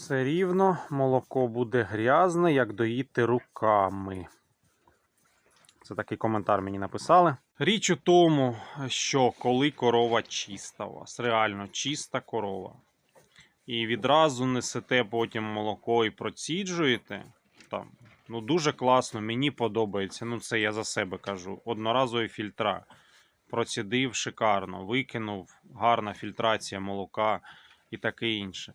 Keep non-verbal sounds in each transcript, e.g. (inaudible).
Все рівно молоко буде грязне, як доїти руками. Це такий коментар мені написали. Річ у тому, що коли корова чиста у вас, реально чиста корова, і відразу несете потім молоко і проціджуєте, там, ну дуже класно, мені подобається. Ну, це я за себе кажу. Одноразові фільтра. Процідив шикарно, викинув, гарна фільтрація молока і таке інше.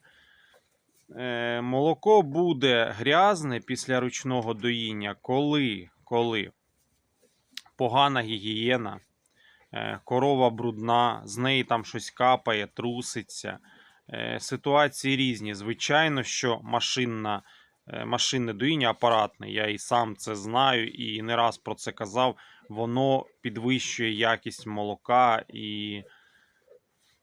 Е, молоко буде грязне після ручного доїння, коли, коли погана гігієна, е, корова брудна, з неї там щось капає, труситься. Е, ситуації різні. Звичайно, що машинна, машинне доїння апаратне, я і сам це знаю і не раз про це казав. Воно підвищує якість молока і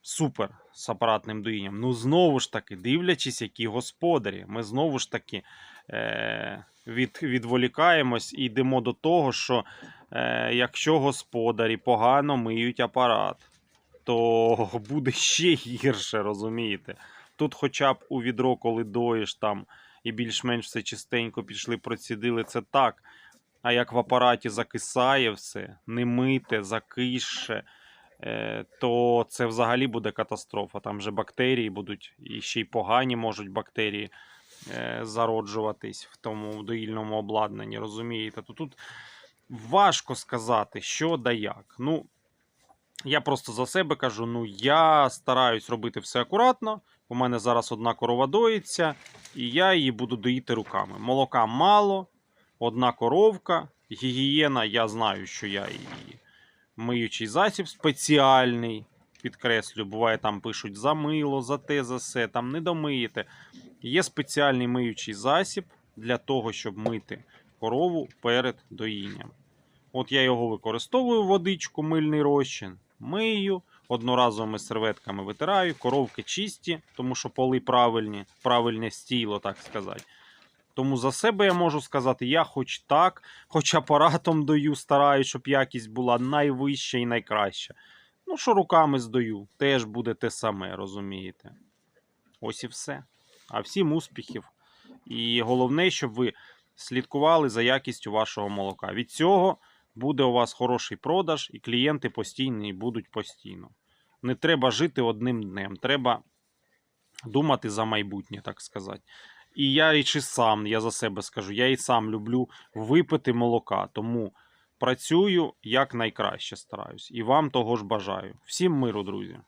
супер з апаратним доїнням. Ну, знову ж таки, дивлячись, які господарі, ми знову ж таки е- від, відволікаємось і йдемо до того, що е- якщо господарі погано миють апарат, то (laughs) буде ще гірше, розумієте? Тут, хоча б у відро, коли доїш там і більш-менш все чистенько пішли, процідили, це так. А як в апараті закисає все, не мите, закише, то це взагалі буде катастрофа. Там же бактерії будуть, і ще й погані можуть бактерії е, зароджуватись в тому доїльному обладнанні, розумієте? То тут важко сказати, що да як. Ну, я просто за себе кажу: ну я стараюсь робити все акуратно. У мене зараз одна корова доїться, і я її буду доїти руками. Молока мало, одна коровка, гігієна, я знаю, що я її миючий засіб спеціальний. Підкреслю, буває, там пишуть за мило, за те, за все, там не домиєте. Є спеціальний миючий засіб для того, щоб мити корову перед доїнням. От я його використовую водичку, мильний розчин, мию, одноразовими серветками витираю, коровки чисті, тому що поли правильні, правильне стіло, так сказати. Тому за себе я можу сказати, я хоч так, хоч апаратом дою, стараюсь, щоб якість була найвища і найкраща. Ну, що руками здаю, теж буде те саме, розумієте? Ось і все. А всім успіхів. І головне, щоб ви слідкували за якістю вашого молока. Від цього буде у вас хороший продаж, і клієнти постійні будуть постійно. Не треба жити одним днем, треба думати за майбутнє, так сказати. І я і сам, я за себе скажу, я і сам люблю випити молока, тому працюю як найкраще стараюсь. І вам того ж бажаю. Всім миру, друзі!